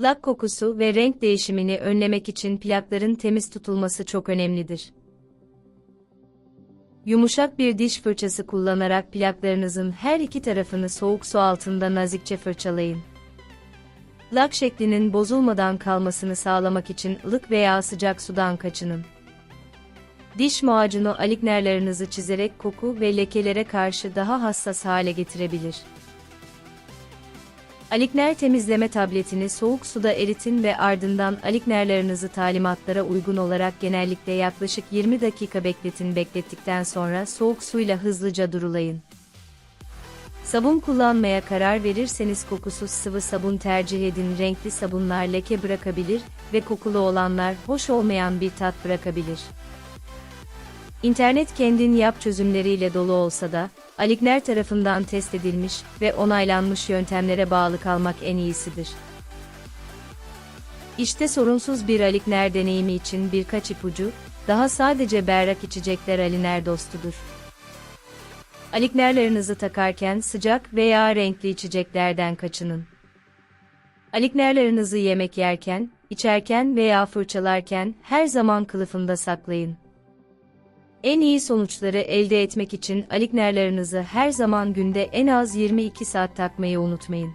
Lak kokusu ve renk değişimini önlemek için plakların temiz tutulması çok önemlidir. Yumuşak bir diş fırçası kullanarak plaklarınızın her iki tarafını soğuk su altında nazikçe fırçalayın. Lak şeklinin bozulmadan kalmasını sağlamak için ılık veya sıcak sudan kaçının. Diş macunu aliknerlerinizi çizerek koku ve lekelere karşı daha hassas hale getirebilir. Alikner temizleme tabletini soğuk suda eritin ve ardından aliknerlerinizi talimatlara uygun olarak genellikle yaklaşık 20 dakika bekletin. Beklettikten sonra soğuk suyla hızlıca durulayın. Sabun kullanmaya karar verirseniz kokusuz sıvı sabun tercih edin. Renkli sabunlar leke bırakabilir ve kokulu olanlar hoş olmayan bir tat bırakabilir. İnternet kendin yap çözümleriyle dolu olsa da, Aligner tarafından test edilmiş ve onaylanmış yöntemlere bağlı kalmak en iyisidir. İşte sorunsuz bir Aligner deneyimi için birkaç ipucu, daha sadece berrak içecekler Aliner dostudur. Alignerlerinizi takarken sıcak veya renkli içeceklerden kaçının. Alignerlerinizi yemek yerken, içerken veya fırçalarken her zaman kılıfında saklayın. En iyi sonuçları elde etmek için aliknerlerinizi her zaman günde en az 22 saat takmayı unutmayın.